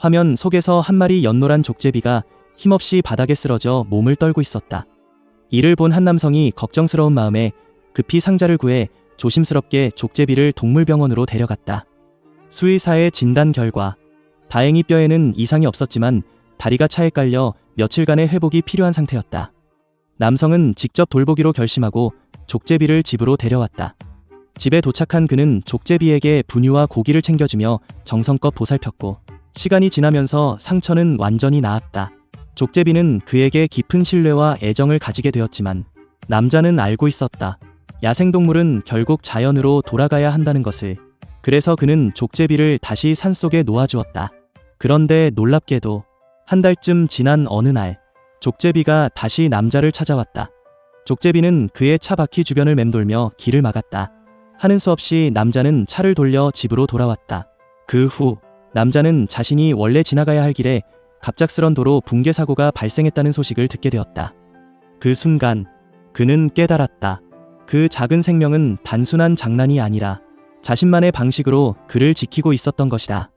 화면 속에서 한 마리 연노란 족제비가 힘없이 바닥에 쓰러져 몸을 떨고 있었다. 이를 본 한 남성이 걱정스러운 마음에 급히 상자를 구해 조심스럽게 족제비를 동물병원으로 데려갔다. 수의사의 진단 결과 다행히 뼈에는 이상이 없었지만 다리가 차에 깔려 며칠간의 회복이 필요한 상태였다. 남성은 직접 돌보기로 결심하고 족제비를 집으로 데려왔다. 집에 도착한 그는 족제비에게 분유와 고기를 챙겨주며 정성껏 보살폈고 시간이 지나면서 상처는 완전히 나았다. 족제비는 그에게 깊은 신뢰와 애정을 가지게 되었지만 남자는 알고 있었다. 야생동물은 결국 자연으로 돌아가야 한다는 것을. 그래서 그는 족제비를 다시 산속에 놓아주었다. 그런데 놀랍게도 한 달쯤 지난 어느 날 족제비가 다시 남자를 찾아왔다. 족제비는 그의 차 바퀴 주변을 맴돌며 길을 막았다. 하는 수 없이 남자는 차를 돌려 집으로 돌아왔다. 그 후 남자는 자신이 원래 지나가야 할 길에 갑작스런 도로 붕괴 사고가 발생했다는 소식을 듣게 되었다. 그 순간 그는 깨달았다. 그 작은 생명은 단순한 장난이 아니라 자신만의 방식으로 그를 지키고 있었던 것이다.